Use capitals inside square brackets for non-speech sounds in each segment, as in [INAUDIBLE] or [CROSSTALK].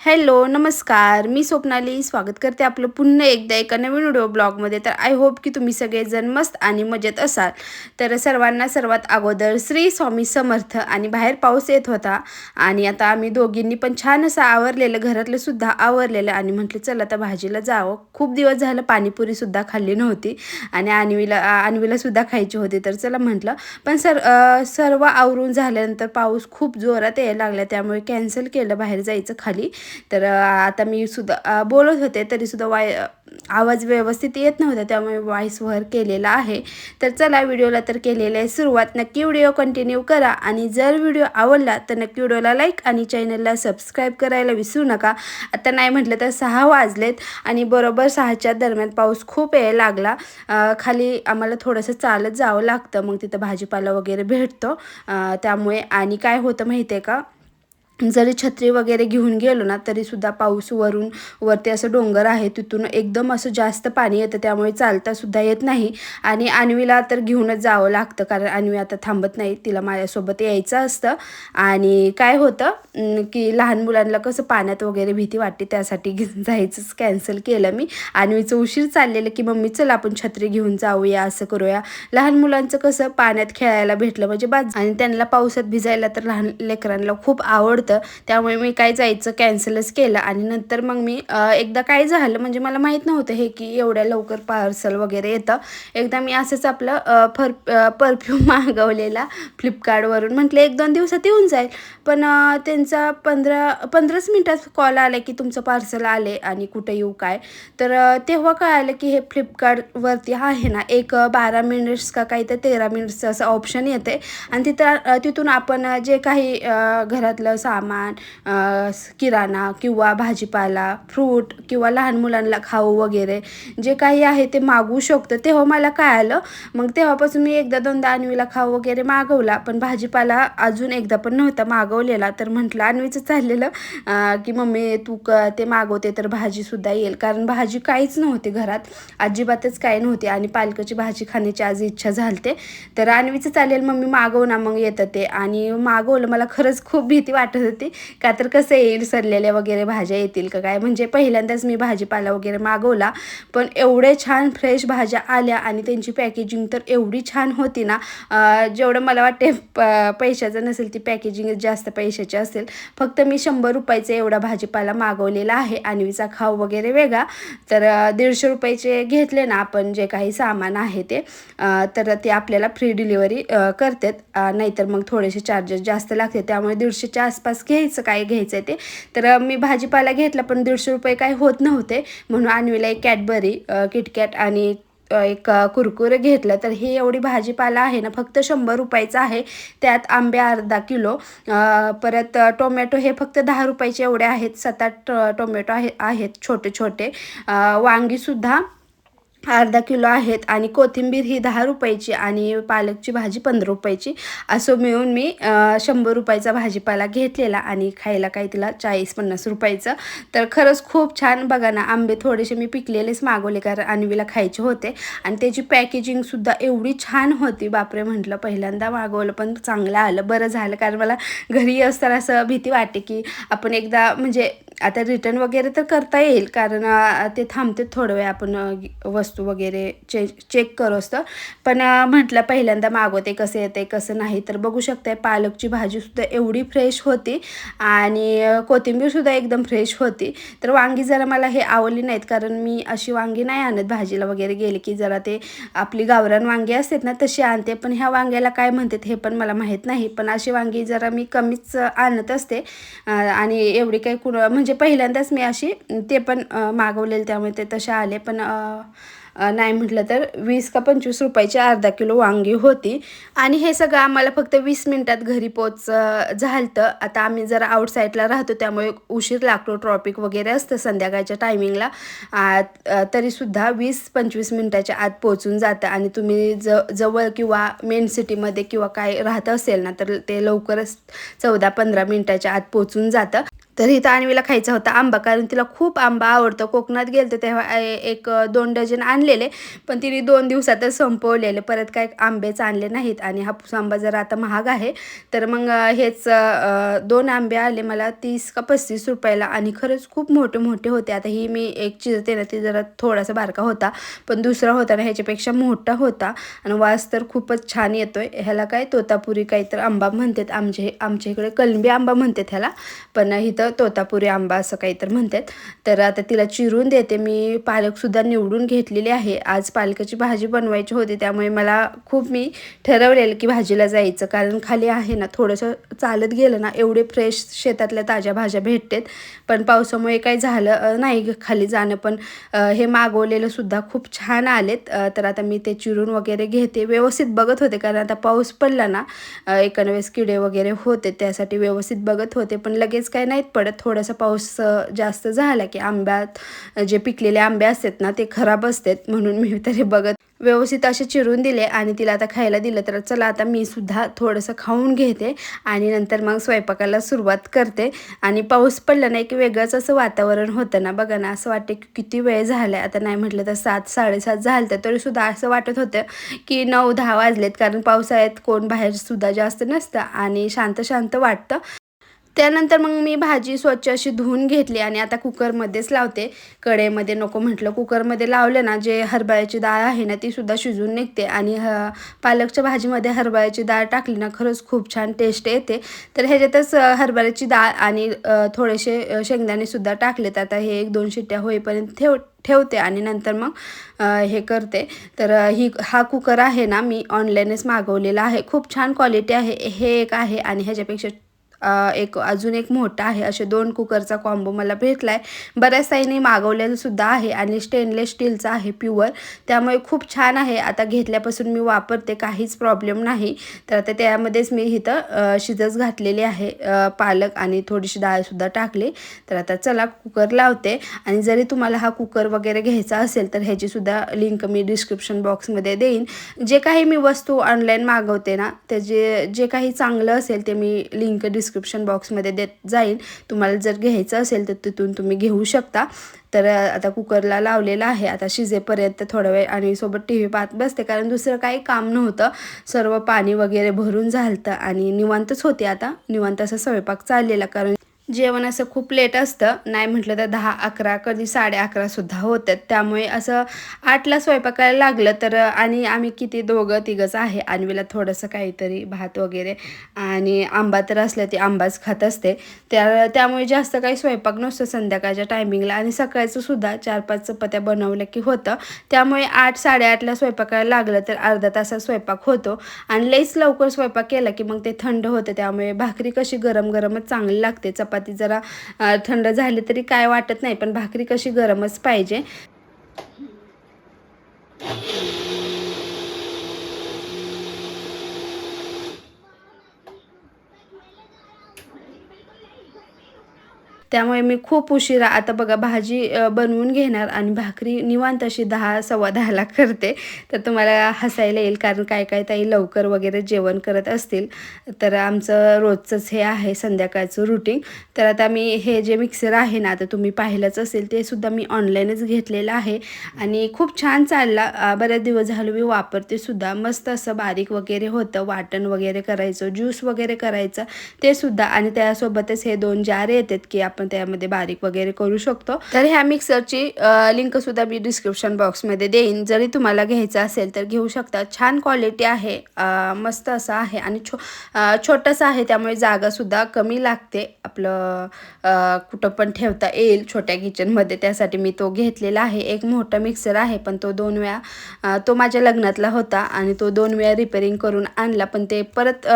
Hello नमस्कार. मी स्वप्नाली. स्वागत करते आपलं पुन्हा एकदा एका नवीन व्हिडिओ ब्लॉगमध्ये. तर आय होप की तुम्ही सगळेजण मस्त आणि मजेत असाल. तर सर्वांना सर्वात अगोदर श्री स्वामी समर्थ आणि बाहेर पाऊस येत होता आणि आता आम्ही दोघींनी पण छान असं आवरलेलं घरातलं सुद्धा आवरलेलं आणि म्हटलं चला आता भाजीला जावं. खूप दिवस झालं पाणीपुरीसुद्धा खाल्ली नव्हती आणि आणवीला आणवीलासुद्धा खायची होती. तर चला म्हटलं पण सर सर्व आवरून झाल्यानंतर पाऊस खूप जोरात यायला लागला. त्यामुळे कॅन्सल केलं बाहेर जायचं खाली. तर आता मी सुद्धा बोलत होते तरीसुद्धा वाय आवाज व्यवस्थित येत नव्हता त्यामुळे व्हॉईस वर केलेला आहे. तर चला व्हिडिओला तर केलेला आहे सुरुवात. नक्की व्हिडिओ कंटिन्यू करा आणि जर व्हिडिओ आवडला तर नक्की व्हिडिओला लाईक आणि चॅनलला सबस्क्राईब करायला विसरू नका. आता नाही म्हटलं तर सहा वाजलेत आणि बरोबर सहाच्या दरम्यान पाऊस खूप यायला लागला. खाली आम्हाला थोडंसं चालत जावं लागतं मग तिथं भाजीपाला वगैरे भेटतो त्यामुळे. आणि काय होतं माहिती आहे का? जरी छत्री वगैरे घेऊन गेलो ना तरीसुद्धा पाऊस वरून वरती असं डोंगर आहे तिथून एकदम असं जास्त पाणी येतं त्यामुळे चालतासुद्धा येत नाही. आणि अन्वीला तर घेऊनच जावं लागतं कारण अन्वी आता थांबत नाही तिला माझ्यासोबत यायचं असतं. आणि काय होतं की लहान मुलांना कसं पाण्यात वगैरे भीती वाटते त्यासाठी [LAUGHS] जायचंच कॅन्सल केलं मी. अन्वीचं उशीर चाललेलं की मम्मी चल आपण छत्री घेऊन जाऊया असं करूया. लहान मुलांचं कसं पाण्यात खेळायला भेटलं म्हणजे बाज आणि त्यांना पावसात भिजायला तर लहान लेकरांना खूप आवडतं. त्यामुळे मी काय जायचं कॅन्सलच केलं आणि नंतर मग मी एकदा काय झालं म्हणजे मला माहीत नव्हतं हे की एवढ्या लवकर पार्सल वगैरे येतं. एकदा मी असंच आपलं फर परफ्यूम [LAUGHS] मागवलेला फ्लिपकार्टवरून. म्हटलं एक दोन दिवसात येऊन जाईल. पण त्यांचा पंधरा पंधराच मिनटात कॉल आला की तुमचं पार्सल आले आणि कुठं येऊ काय? तर तेव्हा कळालं की हे फ्लिपकार्टवरती आहे ना एक बारा मिनिट्स का काही तर तेरा मिनिट्सचं असं ऑप्शन येते आणि तिथं तिथून आपण जे काही घरातलं सा सामान किराणा किंवा भाजीपाला फ्रूट किंवा लहान मुलांना खाऊ वगैरे जे काही आहे ते मागवू शकतो. तेव्हा मला काय आलं मग तेव्हापासून मी एकदा दोनदा अन्वीला खाऊ वगैरे मागवला. पण भाजीपाला अजून एकदा पण नव्हता मागवलेला. तर म्हटलं अन्वीचं चाललेलं की मम्मी तू क ते मागवते तर भाजीसुद्धा येईल. कारण भाजी काहीच नव्हती घरात. अजिबातच काही नव्हती. आणि पालकाची भाजी खाण्याची आज इच्छा झालते. तर अन्वीचं चालेल मम्मी मागव ना मग येतं ते. आणि मागवलं. मला खरंच खूप भीती वाटत होती. का तर कसं येईल सरलेल्या वगैरे भाज्या येतील का काय? म्हणजे पहिल्यांदाच मी भाजीपाला वगैरे मागवला. पण एवढे छान फ्रेश भाज्या आल्या आणि त्यांची पॅकेजिंग तर एवढी छान होती ना जेवढं मला वाटते प पैशाचं नसेल ती पॅकेजिंग जास्त पैशाची असेल. फक्त मी शंभर रुपयाचा एवढा भाजीपाला मागवलेला आहे. आणवीचा खाऊ वगैरे वेगळा. तर दीडशे रुपयाचे घेतले ना आपण जे काही सामान आहे ते तर ते आपल्याला फ्री डिलिव्हरी करतात. नाहीतर मग थोडेसे चार्जेस जास्त लागते त्यामुळे दीडशेच्या आसपास घ्यायचं काय घ्यायचं आहे ते. तर मी भाजीपाला घेतला पण दीडशे रुपये काय होत नव्हते. म्हणून आणवीला एक कॅडबरी किटकॅट आणि एक कुरकुरे घेतलं. तर ही एवढी भाजीपाला आहे ना फक्त शंभर रुपयाचं आहे. त्यात आंबे अर्धा किलो परत टोमॅटो हे फक्त दहा रुपयाचे एवढे आहेत. सात आठ टोमॅटो आहे आहेत छोटे छोटे वांगीसुद्धा अर्धा किलो आहेत आणि कोथिंबीर ही दहा रुपयाची आणि पालकची भाजी पंधरा रुपयाची. असं मिळून मी शंभर रुपयाचा भाजीपाला घेतलेला आणि खायला काय तिला चाळीस पन्नास रुपयाचं. तर खरंच खूप छान बघा ना आंबे थोडेसे मी पिकलेलेच मागवले कारण अन्वीला खायचे होते. आणि त्याची पॅकेजिंगसुद्धा एवढी छान होती बापरे म्हटलं पहिल्यांदा मागवलं पण चांगलं आलं. बरं झालं कारण मला घरी असताना असं भीती वाटते की आपण एकदा म्हणजे आता रिटर्न वगैरे तर करता येईल कारण ते थांबते थोडं वेळ आपण वस्तू वगैरे चे चेक करू असतं. पण म्हटलं पहिल्यांदा मागवते कसं येते कसं नाही तर बघू शकताय पालकची भाजीसुद्धा एवढी फ्रेश होती आणि कोथिंबीरसुद्धा एकदम फ्रेश होती. तर वांगी जरा मला हे आवडली नाहीत कारण मी अशी वांगी नाही आणत भाजीला वगैरे गेले की जरा ते आपली गावरान वांगी असतात ना तशी आणते. पण ह्या वांग्याला काय म्हणतात हे पण मला माहीत नाही. पण अशी वांगी जरा मी कमीच आणत असते आणि एवढी काही कुण म्हणजे म्हणजे पहिल्यांदाच मी अशी ते पण मागवलेले त्यामुळे ते तसे आले. पण नाही म्हटलं तर वीस का पंचवीस रुपयाची अर्धा किलो वांगी होती. आणि हे सगळं आम्हाला फक्त वीस मिनटात घरी पोच झालं आता आम्ही जरा आउटसाईडला राहतो त्यामुळे उशीर लागतो. ट्रॉपिक वगैरे असतं संध्याकाळच्या टायमिंगला तरीसुद्धा वीस पंचवीस मिनटाच्या आत पोचून जातं. आणि तुम्ही ज जवळ किंवा मेन सिटीमध्ये किंवा काय राहत असेल ना तर ते लवकरच चौदा पंधरा मिनटाच्या आत पोचून जातं. तर इथं आणवीला खायचा होता आंबा कारण तिला खूप आंबा आवडतो. कोकणात गेलं तेव्हा एक दोन डझन आणलेले पण तिने दोन दिवसातच संपवलेले. परत काय आंबेच आणले नाहीत आणि हापूस आंबा जरा आता महाग आहे. तर मग हेच दोन आंबे आले मला तीस का पस्तीस रुपयाला. आणि खरंच खूप मोठे मोठे होते. आता ही मी एक चिरते ना ती जरा थोडासा बारका होता पण दुसरा होता ना ह्याच्यापेक्षा मोठा होता. आणि वास तर खूपच छान येतोय. ह्याला काय तोतापुरी काही तर आंबा म्हणतात. आमचे आमच्या इकडे कलंबी आंबा म्हणतात ह्याला. पण इथं तोतापुरी आंबा असं काही तर म्हणतात. तर आता तिला चिरून देते. मी पालकसुद्धा निवडून घेतलेली आहे. आज पालकाची भाजी बनवायची होती. त्यामुळे मला खूप मी ठरवलेलं की भाजीला जायचं. कारण खाली आहे ना थोडंसं चालत गेलं ना एवढे फ्रेश शेतातल्या ताज्या भाज्या भेटतात. पण पावसामुळे काही झालं नाही खाली जाणं. पण हे मागवलेलं सुद्धा खूप छान आलेत. तर आता मी ते चिरून वगैरे घेते. व्यवस्थित बघत होते. कारण आता पाऊस पडला ना अ, किडे वगैरे होते. त्यासाठी व्यवस्थित बघत होते. पण लगेच काय नाहीत. पडत थोडासा पाऊस जास्त झाला की आंब्यात जे पिकलेले आंबे असतात ना ते खराब असतात म्हणून मी तरी बघत व्यवस्थित असे चिरून दिले आणि तिला आता खायला दिलं तर चला आता मी सुद्धा थोडंसं खाऊन घेते आणि नंतर मग स्वयंपाकाला सुरुवात करते. आणि पाऊस पडला नाही की वेगळंच असं वातावरण होतं ना बघा ना असं वाटते की किती वेळ झाला आहे. आता नाही म्हटलं तर सात साडेसात झालं तर तरीसुद्धा असं वाटत होतं की नऊ दहा वाजलेत कारण पावसाळ्यात कोण बाहेर सुद्धा जास्त नसतं आणि शांत शांत वाटतं. त्यानंतर मग मी भाजी स्वच्छ अशी धुवून घेतली आणि आता कुकरमध्येच लावते. कढईमध्ये नको म्हटलं कुकरमध्ये लावलं ना जे हरभऱ्याची डाळ आहे ना ती सुद्धा शिजून निघते. आणि ह पालकच्या भाजीमध्ये हरभऱ्याची डाळ टाकली ना खरंच खूप छान टेस्ट येते. तर ह्याच्यातच हरभऱ्याची डाळ आणि थोडेसे शेंगदाणेसुद्धा टाकले तर टाकलेत. आता हे एक दोन शिट्ट्या होईपर्यंत ठेव ठेवते आणि नंतर मग हे करते. तर ही हा कुकर आहे ना मी ऑनलाईनच मागवलेला आहे. खूप छान क्वालिटी आहे हे एक आहे आणि ह्याच्यापेक्षा एक अजून एक मोठा आहे. असे दोन कुकरचा कॉम्बो मला भेटला आहे बऱ्याच ताईंनी मागवलेलं सुद्धा आहे आणि स्टेनलेस स्टीलचा आहे प्युअर त्यामुळे खूप छान आहे. आता घेतल्यापासून मी वापरते. काहीच प्रॉब्लेम नाही. तर आता त्यामध्येच मी इथं शिजच घातलेली आहे पालक आणि थोडीशी डाळसुद्धा टाकली. तर आता चला कुकर लावते. आणि जरी तुम्हाला हा कुकर वगैरे घ्यायचा असेल तर ह्याचीसुद्धा लिंक मी डिस्क्रिप्शन बॉक्समध्ये देईन. जे काही मी वस्तू ऑनलाईन मागवते ना त्याचे जे काही चांगलं असेल ते मी लिंक डिस्क्रिप्शन बॉक्समध्ये देत जाईन तुम्हाला जर घ्यायचं असेल तर तिथून तुम्ही घेऊ शकता. तर आता कुकरला लावलेला आहे. आता शिजेपर्यंत थोडा वेळ आणि सोबत टी व्ही पाहत बसते. कारण दुसरं काही काम नव्हतं. सर्व पाणी वगैरे भरून झालतं आणि निवांतच होते आता. निवांत असा स्वयंपाक चाललेला. कारण जेवण असं खूप लेट असतं. नाही म्हटलं तर दहा अकरा कधी साडे अकरासुद्धा होतात. त्यामुळे असं आठला स्वयंपाकाला लागलं तर आणि आम्ही किती दोघं तिघंच आहे. आणवीला थोडंसं काहीतरी भात वगैरे आणि आंबा तर असलं ती आंबाच खात असते. त्या त्यामुळे जास्त काही स्वयंपाक नसतो संध्याकाळच्या टायमिंगला आणि सकाळचं सुद्धा चार पाच चपात्या बनवल्या की होतं. त्यामुळे आठ साडेआठला स्वयंपाकाला लागलं तर अर्धा तासात स्वयंपाक होतो. आणि लईच लवकर स्वयंपाक केला की मग ते थंड होतं. त्यामुळे भाकरी कशी गरम गरमच चांगली लागते. चपाती जरा थंड झाली तरी काय वाटत नाही पण भाकरी कशी गरमच पाहिजे. त्यामुळे मी खूप उशिरा आता बघा भाजी बनवून घेणार आणि भाकरी निवांत अशी दहा सव्वा दहाला करते. तर तुम्हाला हसायला येईल कारण काय काय ताई लवकर वगैरे जेवण करत असतील. तर आमचं रोजचंच हे आहे संध्याकाळचं रुटीन तर आता मी हे जे मिक्सर आहे ना आता तुम्ही पाहिलंच असेल ते सुद्धा मी ऑनलाईनच घेतलेलं आहे. आणि खूप छान चालला. बऱ्याच दिवस झालो मी वापरते सुद्धा. मस्त असं बारीक वगैरे होतं. वाटण वगैरे करायचं ज्यूस वगैरे करायचं ते सुद्धा. आणि त्यासोबतच हे दोन जार येतात की आपण त्यामध्ये बारीक वगैरे करू शकतो. तर ह्या मिक्सरची लिंक सुद्धा मी डिस्क्रिप्शन बॉक्समध्ये देईन. जरी तुम्हाला घ्यायचं असेल तर घेऊ शकता. छान क्वालिटी आहे. मस्त असं आहे आणि छो छोटंसं आहे. त्यामुळे जागासुद्धा कमी लागते. आपलं कुठं पण ठेवता येईल छोट्या किचनमध्ये त्यासाठी मी तो घेतलेला आहे. एक मोठा मिक्सर आहे पण तो दोन वेळा तो माझ्या लग्नातला होता आणि तो दोन वेळा रिपेरिंग करून आणला. पण ते परत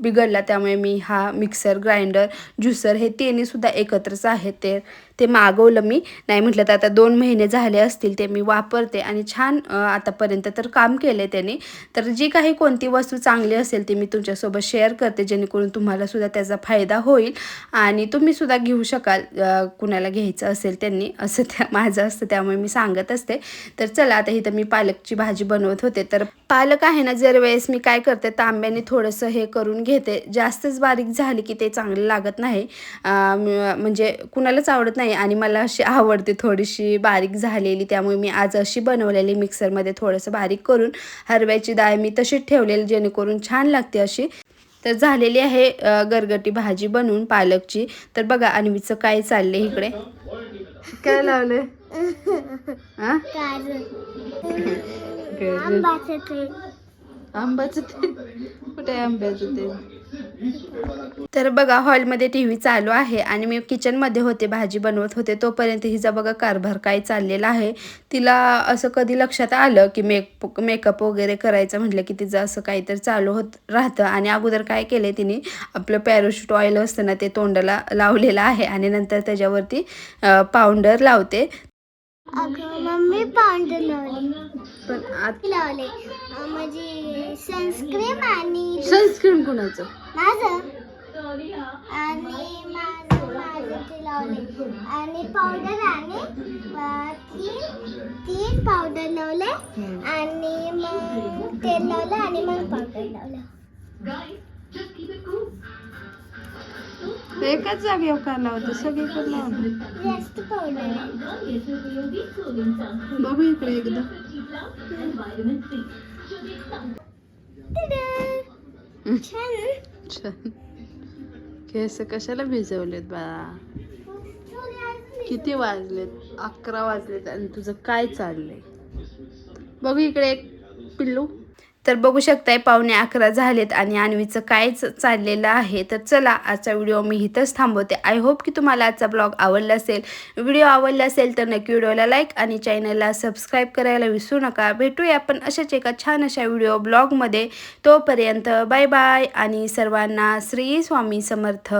बिघडला. त्यामुळे मी हा मिक्सर ग्राइंडर ज्युसर हे तिन्हीसुद्धा एकत्र एकत्रच आहे ते. ते मागवलं मी. नाही म्हटलं तर आता दोन महिने झाले असतील ते मी वापरते. आणि छान आतापर्यंत तर काम केलं आहे त्याने. तर जी काही कोणती वस्तू चांगली असेल ती मी तुमच्यासोबत शेअर करते. जेणेकरून तुम्हालासुद्धा त्याचा फायदा होईल. आणि तुम्ही सुद्धा घेऊ शकाल कुणाला घ्यायचं असेल त्यांनी. असं त्या माझं असतं त्यामुळे मी सांगत असते. तर चला आता इथं मी पालकची भाजी बनवत होते. तर पालक आहे ना जर वेळेस मी काय करते तांब्याने थोडंसं हे करून घेते. जास्तच बारीक झाली की ते चांगलं लागत नाही. म्हणजे म्हणजे कुणालाच आवडत नाही आणि मला अशी आवडते थोडीशी बारीक झालेली त्यामुळे मी आज अशी बनवलेली मिक्सरमध्ये थोडंसं बारीक करून हरव्याची डाळ मी तशीच ठेवलेली जेणेकरून छान लागते अशी. तर झालेली आहे गरगटी भाजी बनवून पालकची. तर बघा अन्वीचं काय चाललंय इकडे. काय लावले आंब्याचं ते. कुठे आंब्याचं ते? तर बघा हॉलमध्ये टी व्ही चालू आहे आणि मी किचनमध्ये होते भाजी बनवत होते. तोपर्यंत हिचा बघा कारभार काय चाललेला आहे. तिला असं कधी लक्षात आलं की मेक मेकअप वगैरे करायचं म्हटलं की तिचं असं काहीतरी चालू होत राहतं. आणि अगोदर काय केलं तिने आपलं पॅरोशूट ऑइल असतं ना ते तोंडाला लावलेलं आहे आणि नंतर त्याच्यावरती पावडर लावते. मम्मी पावडर लावली. पण आत लावले. म्हणजे सनस्क्रीम आणि सनस्क्रीन कुणाचं? माझं. आणि माझं माझं ते लावले आणि पावडर आणि अं, तीन तीन पावडर लावले आणि मग तेल लावलं आणि मग पावडर लावलं एकाच जागेवर का लावते? सगळीकडे लावते. जास्त पावडर. बघू इकडे एकदा! छान केस कशाला भिजवलेत बा किती वाजलेत? अकरा वाजलेत आणि तुझं काय चाललंय? बघू इकडे एक पिल्लू. तर बघू शकताय पावणे अकरा झालेत आणि अन्वीचं कायच चाललेलं आहे. तर चला आजचा व्हिडिओ मी इथंच थांबवते. आय होप की तुम्हाला आजचा ब्लॉग आवडला असेल. व्हिडिओ आवडला असेल तर नक्की व्हिडिओला लाईक आणि चॅनलला सबस्क्राईब करायला विसरू नका. भेटूया आपण अशाच एका छान अशा व्हिडिओ ब्लॉगमध्ये तोपर्यंत बाय बाय आणि सर्वांना श्री स्वामी समर्थ.